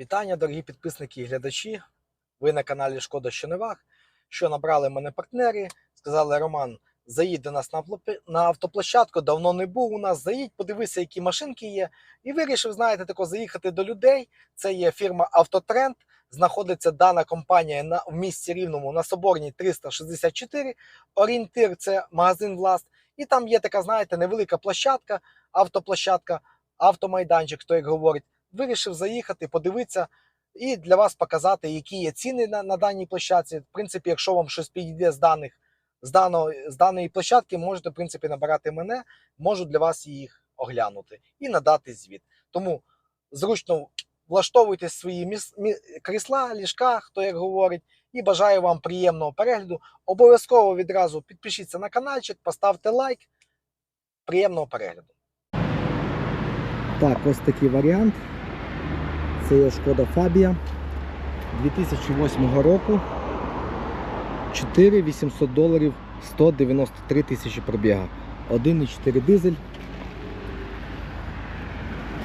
Вітання, дорогі підписники і глядачі. Ви на каналі Шкода що не ваг. Що набрали мене партнери, сказали Роман, заїдь до нас на, на автоплощадку, давно не був у нас. Заїдь, подивися, які машинки є. І вирішив, знаєте, тако заїхати до людей. Це є фірма Автотренд. Знаходиться дана компанія на, в місті Рівному на Соборній 364. Орієнтир це магазин Власт. І там є така, знаєте, невелика площадка, автоплощадка, автомайданчик, хто як говорить вирішив заїхати, подивитися і для вас показати, які є ціни на, на даній площадці. В принципі, якщо вам щось підійде з даних з, даного, з даної площадки, можете в принципі набирати мене, можу для вас їх оглянути і надати звіт. Тому зручно влаштовуйте свої міс, мі, крісла, ліжка, хто як говорить, і бажаю вам приємного перегляду. Обов'язково відразу підпишіться на каналчик, поставте лайк. Приємного перегляду. Так, ось такий варіант. Це є шкода Фабія 2008 року. 4800 доларів 193 тисячі пробіга. 1,4 дизель.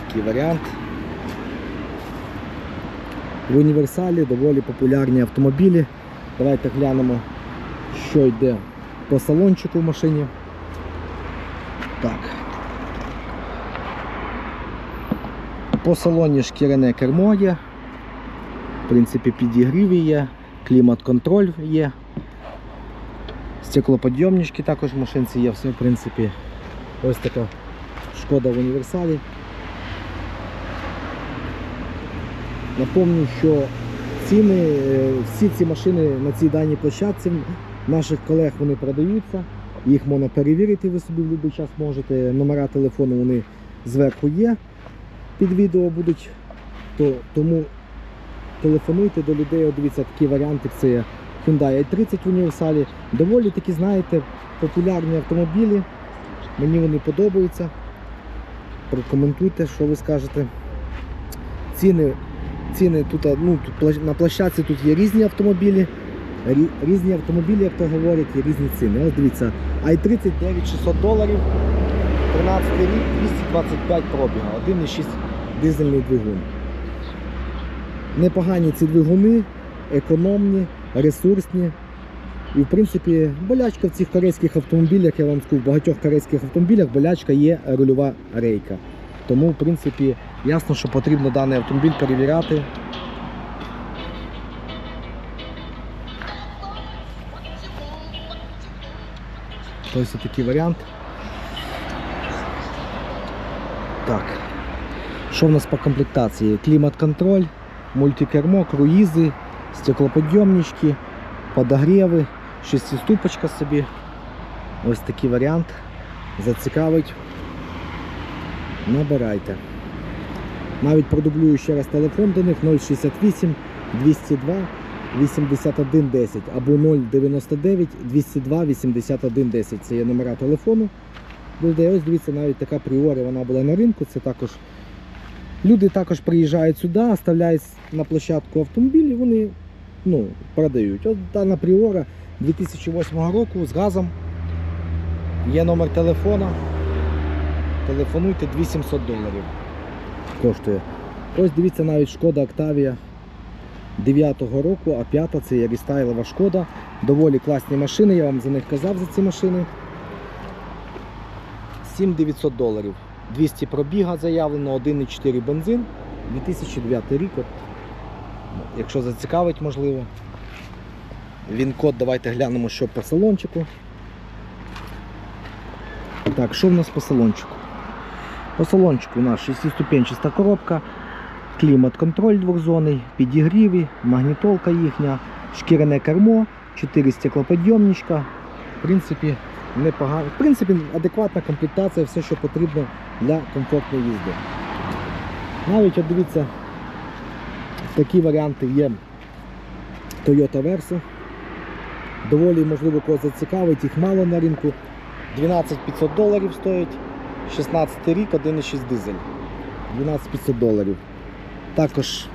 Такий варіант. В універсалі доволі популярні автомобілі. Давайте глянемо, що йде по салончику в машині. Так. По салоні шкіряне кермо є. В принципі, підігріві є, клімат-контроль є. Стеклоподйомнички також в машинці є, все в принципі. Ось така шкода в універсалі. Напомню, що ціни, е, всі ці машини на цій даній площадці наших колег вони продаються. Їх можна перевірити, ви собі в будь-який час можете. Номера телефону вони зверху є під відео будуть, то, тому телефонуйте до людей, дивіться такі варіанти, це є Hyundai i30 в універсалі. Доволі такі, знаєте, популярні автомобілі. Мені вони подобаються. Прокоментуйте, що ви скажете. Ціни, ціни тут, ну, тут на площадці тут є різні автомобілі. Різні автомобілі, як то говорять, є різні ціни. Ось дивіться, i30 9600 доларів. 13 рік, 225 пробіга, 1,6 дизельний двигун. Непогані ці двигуни, економні, ресурсні. І в принципі болячка в цих корейських автомобілях, я вам скажу, в багатьох корейських автомобілях болячка є рульова рейка. Тому, в принципі, ясно, що потрібно даний автомобіль перевіряти. Ось такий варіант. Так. Що в нас по комплектації? Клімат-контроль, мультикермо, круїзи, стеклоподйомнички, подогріви, шестиступочка собі. Ось такий варіант. Зацікавить. Набирайте. Навіть продублюю ще раз телефон до них 068 202 81 10 або 099 202 81 10. Це є номера телефону. Людей, ось дивіться, навіть така пріорі вона була на ринку. Це також люди також приїжджають сюди, оставляють на площадку автомобілі, вони ну, продають. От дана пріора 2008 року з газом. Є номер телефона. Телефонуйте 2700 доларів. Коштує. Ось дивіться навіть шкода Октавія 9-го року, а 5 це є рестайлова шкода. Доволі класні машини, я вам за них казав за ці машини. 7900 доларів. 200 пробіга заявлено, 1,4 бензин. 2009 рік. От. Якщо зацікавить, можливо. Він код, давайте глянемо, що по салончику. Так, що в нас по салончику? По салончику у нас 6-ступенчаста коробка, клімат-контроль двохзонний, підігріві, магнітолка їхня, шкіряне кермо, 4 стеклоподйомничка. В принципі, непогано. В принципі, адекватна комплектація, все, що потрібно для комфортної їзди. Навіть от дивіться, такі варіанти є Toyota Verso. Доволі, можливо, когось зацікавить, їх мало на ринку. 12 500 доларів стоїть, 16 рік, 1,6 дизель. 12 500 доларів. Також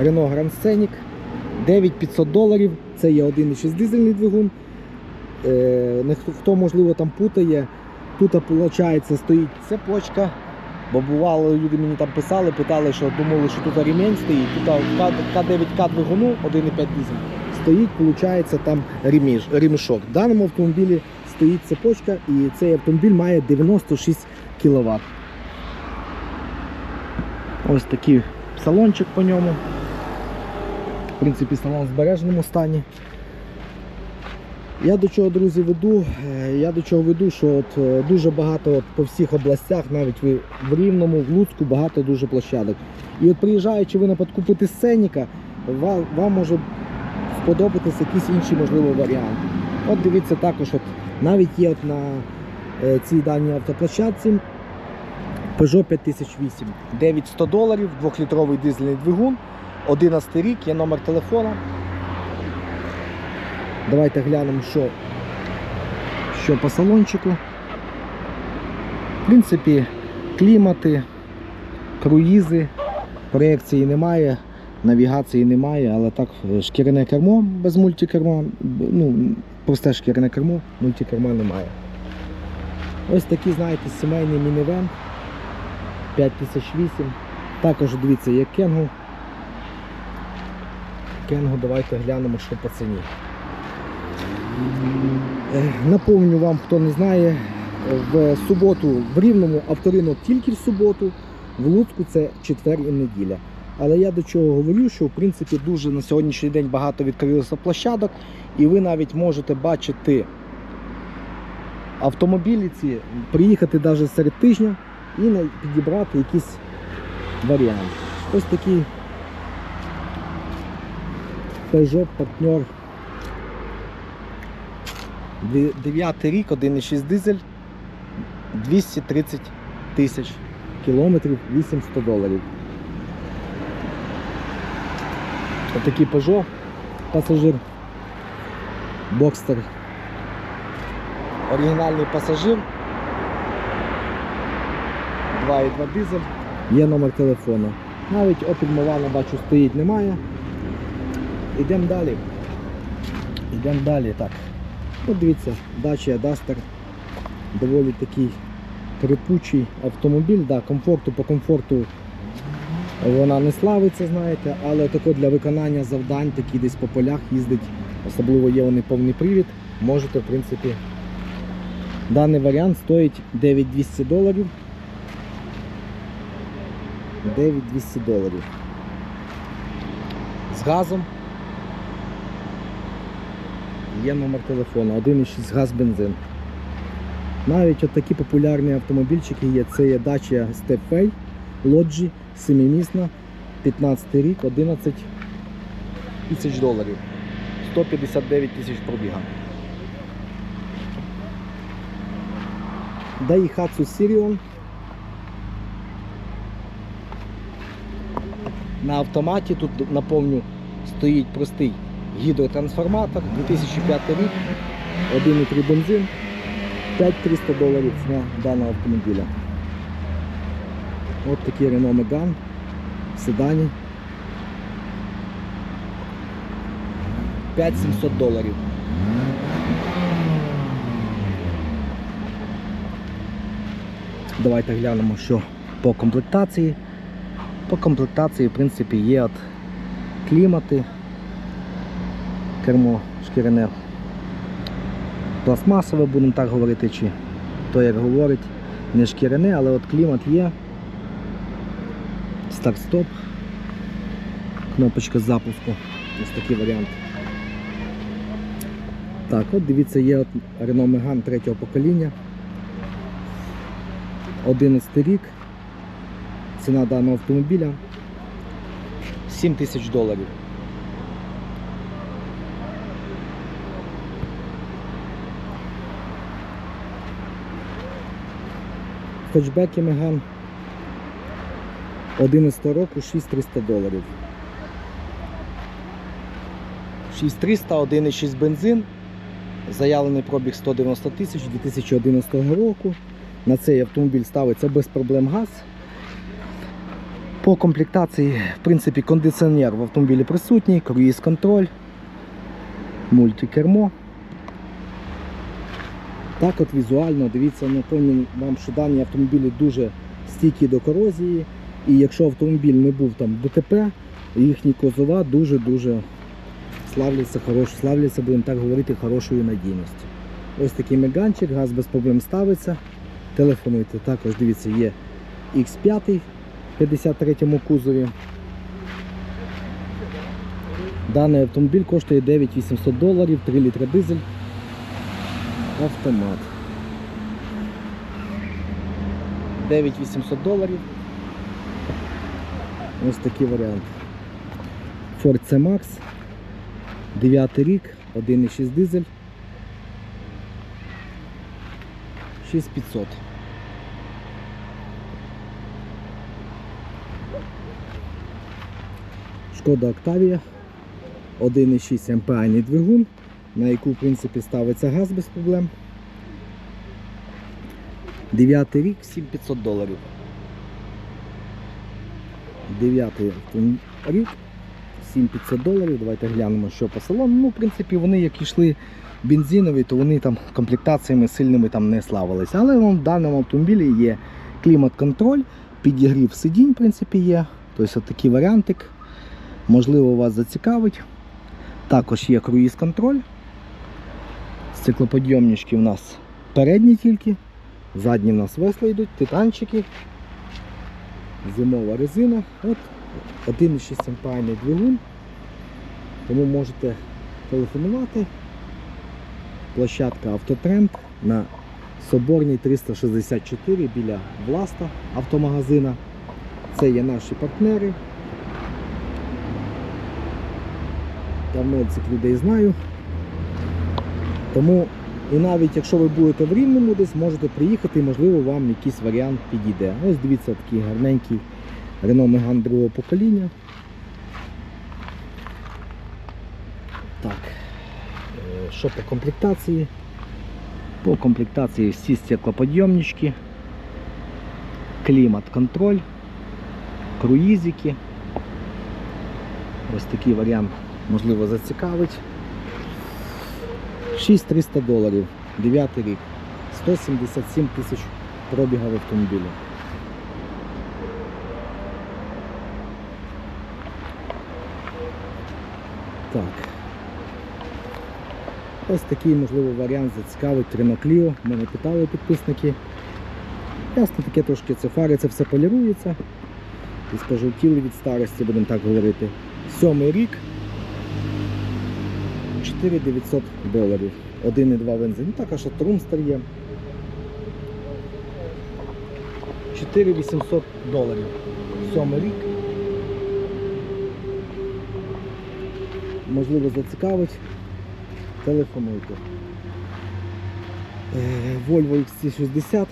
Renault Grand Scenic 9500 доларів. Це є 1,6 дизельний двигун. Е, хто, можливо там путає. Тут, виходить, стоїть цепочка Бо бувало, люди мені там писали, питали, що думали, що тут ремінь стоїть. Тут К- К9К двигуну 1,5 дизель. Стоїть, виходить, там реміж, ремішок. В даному автомобілі стоїть цепочка і цей автомобіль має 96 кВт. Ось такий салончик по ньому. В принципі, салон в збереженому стані. Я до чого, друзі, веду? Е, Я до чого веду, що от е, дуже багато от по всіх областях, навіть в Рівному, в Луцьку, багато дуже площадок. І от приїжджаючи ви на подкупити сценіка, вам, вам може сподобатись якийсь інший можливо варіант. От дивіться також, от навіть є от на е, цій даній автоплощадці Peugeot 5008. 9100 доларів, 2-літровий дизельний двигун, 11 рік, є номер телефона. Давайте глянемо, що, що по салончику. В принципі, клімати, круїзи, проекції немає, навігації немає, але так е, шкіряне кермо без мультикерма, ну, просте шкіряне кермо, мультикерма немає. Ось такий, знаєте, сімейний мінівен 5008. Також дивіться, є Кенгу. Кенгу давайте глянемо, що по ціні. Е, Напомню вам, хто не знає, в суботу в Рівному авторинок тільки в суботу, в Луцьку це четвер і неділя. Але я до чого говорю, що в принципі дуже на сьогоднішній день багато відкрилося площадок, і ви навіть можете бачити автомобілі ці, приїхати навіть серед тижня і підібрати якийсь варіант. Ось такий Peugeot партнер 9 рік, 1,6 дизель, 230 тисяч кілометрів, 800 доларів. Отакий Peugeot, пасажир, Бокстер. Оригінальний пасажир. 2,2 дизель. Є номер телефону. Навіть Opel Movano, бачу, стоїть, немає. Йдемо далі. Йдемо далі. Так. От дивіться, Dacia Duster. Доволі такий крипучий автомобіль. Да, комфорту по комфорту вона не славиться, знаєте, але тако для виконання завдань, такі десь по полях їздить, особливо є вони повний привід, можете, в принципі, даний варіант стоїть 9200 доларів. 9200 доларів. З газом. Є номер телефону, 1,6 газ бензин. Навіть от такі популярні автомобільчики є. Це є Dacia Stepway, Lodge, 7-місна, 15 рік, 11 тисяч доларів. 159 тисяч пробіга. Daihatsu Sirion. На автоматі тут наповню стоїть простий гідротрансформатор, 2005 рік, 1,3 бензин, 5300 доларів ціна даного автомобіля. От такий Renault Megane в седані. 5700 доларів. Давайте глянемо, що по комплектації. По комплектації, в принципі, є от клімати, кермо шкіряне пластмасове, будемо так говорити, чи то як говорить, не шкіряне, але от клімат є. Старт-стоп. Кнопочка запуску. Ось такий варіант. Так, от дивіться, є от Renault Megane третього покоління. 11 рік. Ціна даного автомобіля 7 тисяч доларів. Хетчбеки Megane 11 року 6300 доларів. 6300, 1,6 бензин. Заявлений пробіг 190 тисяч 2011 року. На цей автомобіль ставиться без проблем газ. По комплектації, в принципі, кондиціонер в автомобілі присутній, круїз контроль, мультикермо. Так от візуально, дивіться, напевно вам, що дані автомобілі дуже стійкі до корозії. І якщо автомобіль не був там ДТП, їхні козова дуже-дуже славляться, хорош, славляться, будемо так говорити, хорошою надійністю. Ось такий меганчик, газ без проблем ставиться. Телефонуйте. Також дивіться, є X5 в 53-му кузові. Даний автомобіль коштує 9800 доларів, 3 літра дизель. Автомат. 9800 доларів. Ось такий варіант. Ford C-Max. 9 рік, 1,6 дизель. 6500. Шкода Октавія. 1,6 МПАний двигун, на яку в принципі ставиться газ без проблем. 9 рік 7500 доларів. 9 рік 7500 доларів. Давайте глянемо, що по салону. Ну, в принципі, вони як йшли бензинові, то вони там комплектаціями сильними там не славилися. Але в даному автомобілі є клімат-контроль, підігрів сидінь, в принципі, є. Тобто такий варіантик. Можливо, вас зацікавить. Також є круїз-контроль. Стеклоподйомнички у нас передні тільки. Задні в нас весли йдуть, титанчики. Зимова резина. От 1,6 ампайний двигун. Тому можете телефонувати. Площадка Автотренд на Соборній 364 біля Власта автомагазина. Це є наші партнери. Давно цих людей знаю. Тому і навіть якщо ви будете в Рівному десь, можете приїхати і можливо вам якийсь варіант підійде. Ось дивіться такий гарненький Renault Megane другого покоління. Так. е, Що по комплектації? По комплектації всі стеклоподйомнички, клімат-контроль, круїзики. Ось такий варіант можливо зацікавить. 6300 доларів, 9 рік, 177 тисяч пробіга в автомобілі. Так. Ось такий можливо варіант зацікавить Renault Мене питали підписники. Ясно, таке трошки це фари, це все полірується. І спожовтіли від старості, будемо так говорити. Сьомий рік. 4900 доларів. 1,2 бензин. Також Трумстер є. 4800 доларів. Сьомий рік. Можливо, зацікавить. Телефонуйте. Е, Volvo XC60.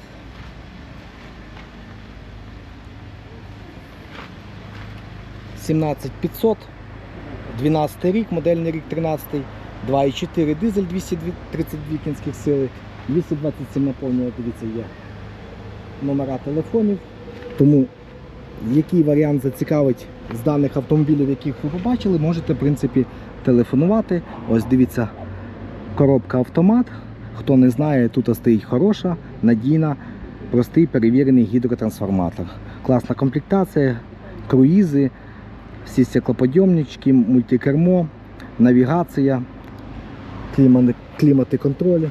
Сімнадцять 500 12 рік, модельний рік 13, 2,4 дизель 232 кінських сили, 227 наповнювати, дивіться, є номера телефонів. Тому який варіант зацікавить з даних автомобілів, яких ви побачили, можете в принципі телефонувати. Ось дивіться, коробка автомат. Хто не знає, тут стоїть хороша, надійна, простий перевірений гідротрансформатор. Класна комплектація, круїзи, всі стеклоподйомнички, мультикермо, навігація, клімати, клімати контролю.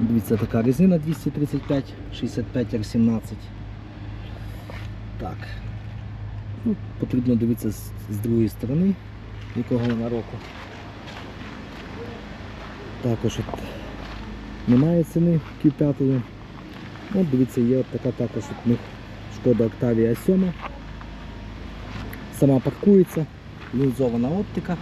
Дивіться, така резина 235, 65 R17. Так. Ну, потрібно дивитися з, з другої сторони, якого вона року. Також от немає ціни Q5. От дивіться, є от така також от них шкода Octavia 7. Сама паркується, лінзована оптика.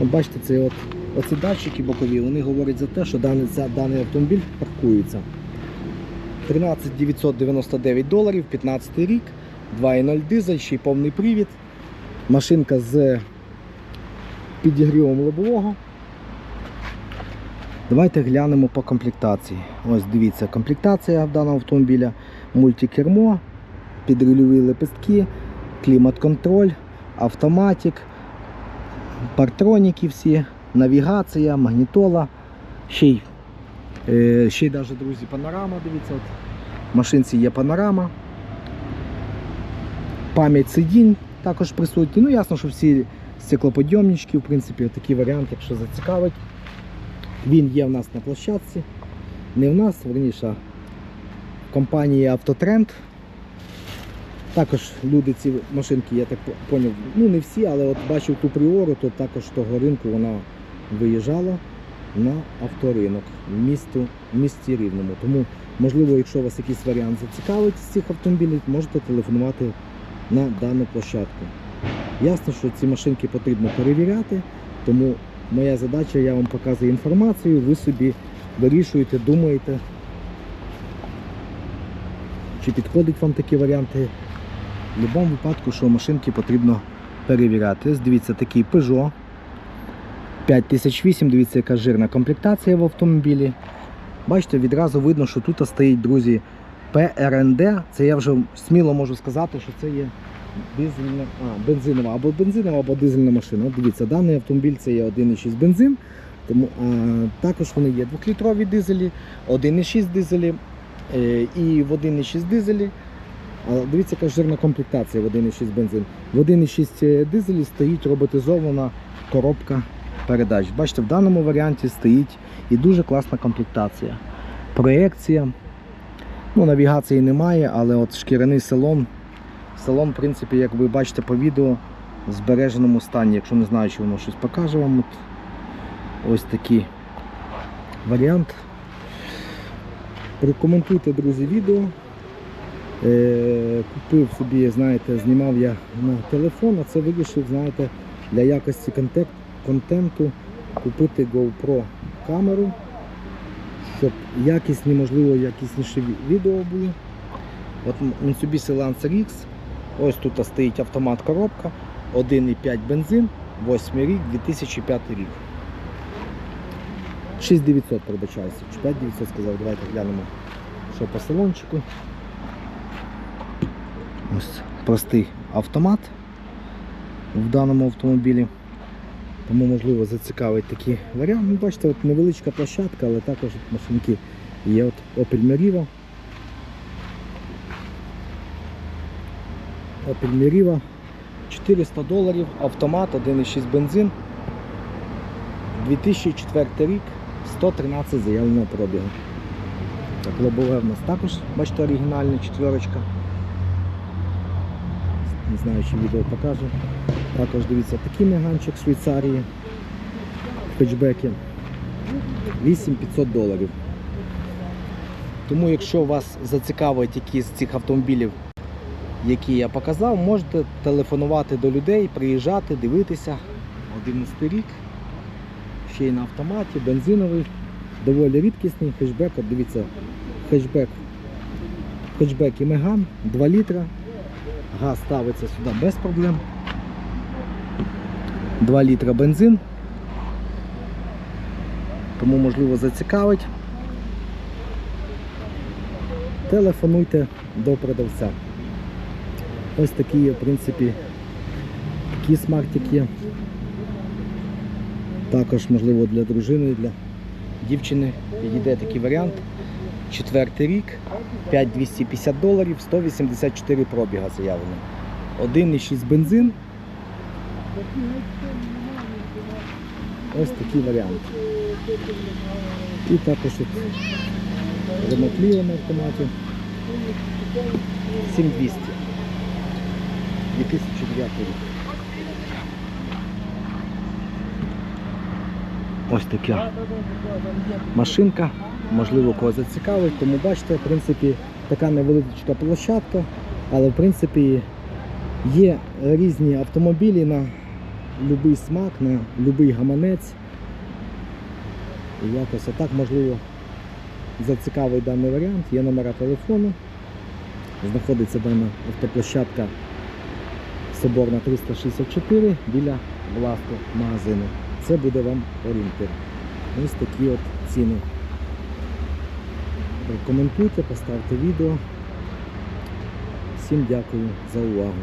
От бачите, це от, оці датчики бокові, вони говорять за те, що даний, ця- даний автомобіль паркується. 13 999 доларів, 15 рік, 2.0 дизель, ще й повний привід. Машинка з підігрівом лобового. Давайте глянемо по комплектації. Ось дивіться, комплектація даного автомобіля, мультикермо, підрульові лепестки, клімат-контроль, автоматик, партроніки всі, навігація, магнітола, ще й Е, ще й навіть, друзі, панорама, дивіться, от. в машинці є панорама. Пам'ять сидінь також присутні. Ну, ясно, що всі стеклоподйомнички, в принципі, такий варіант, якщо зацікавить. Він є в нас на площадці. Не в нас, верніше, в компанії Автотренд. Також люди ці машинки, я так поняв, ну не всі, але от бачив ту пріору, то також того ринку вона виїжджала на авторинок в, місту, в місті Рівному. Тому, можливо, якщо вас якийсь варіант зацікавить з цих автомобілів, можете телефонувати на дану площадку. Ясно, що ці машинки потрібно перевіряти, тому моя задача, я вам показую інформацію, ви собі вирішуєте, думаєте, чи підходять вам такі варіанти. В будь-якому випадку, що машинки потрібно перевіряти. Дивіться, такий Peugeot 5008, дивіться, яка жирна комплектація в автомобілі. Бачите, відразу видно, що тут стоїть, друзі, ПРНД. Це я вже сміло можу сказати, що це є дизельна, а, бензинова або бензинова, або дизельна машина. Дивіться, даний автомобіль це є 1,6 бензин. Тому а, також вони є 2-літрові дизелі, 1,6 дизелі е, і в 1,6 дизелі. Дивіться, яка жирна комплектація в 1,6 бензин. В 1,6 дизелі стоїть роботизована коробка передач. Бачите, в даному варіанті стоїть і дуже класна комплектація. Проекція. Ну, навігації немає, але от шкіряний салон. Салон, в принципі, як ви бачите по відео, в збереженому стані. Якщо не знаю, чи воно щось покаже вам. Ось такий варіант. Прокоментуйте, друзі, відео. Е, Купив собі, знаєте, знімав я на телефон, а це вирішив, знаєте, для якості контенту купити GoPro камеру, щоб якісні, можливо, якісніші відео були. От Mitsubishi Lancer X, ось тут стоїть автомат коробка, 1,5 бензин, 8 рік, 2005 рік. 6900 пробачаюся, чи 5900 сказав, давайте глянемо, що по салончику. Ось простий автомат в даному автомобілі. Тому можливо зацікавить такий варіант. Ну, бачите, от невеличка площадка, але також машинки є от Opel Meriva. Opel Meriva 400 доларів, автомат, 1,6 бензин. 2004 рік, 113 заявленого пробігу. Так, лобове в нас також, бачите, оригінальна четверочка. Не знаю, чи відео покажу. Також дивіться такий меганчик з Швейцарії. Хетчбеки. 8500 доларів. Тому якщо вас зацікавить якийсь з цих автомобілів, які я показав, можете телефонувати до людей, приїжджати, дивитися. 11 рік. Ще й на автоматі, бензиновий, доволі рідкісний хетчбек. От дивіться, хетчбек. Хетчбек і Меган, 2 літра. Газ ставиться сюди без проблем. 2 літра бензин. Кому можливо зацікавить. Телефонуйте до продавця. Ось такі в принципі, такі є. Також, можливо, для дружини, для дівчини підійде такий варіант. Четвертий рік, 5250 доларів, 184 пробіга заявлено. 1,6 бензин. Ось такий варіант. І також от ремонт Ліо на автоматі. 7200. 2009 рік. Ось така машинка, можливо, кого зацікавить, тому бачите, в принципі, така невеличка площадка, але в принципі є різні автомобілі на будь-який смак, на будь-який гаманець. І якось отак можливо зацікавить даний варіант. Є номера телефону. Знаходиться дана автоплощадка Соборна 364 біля власного магазину. Це буде вам орієнтир. Ось такі от ціни. Коментуйте, поставте відео. Всім дякую за увагу.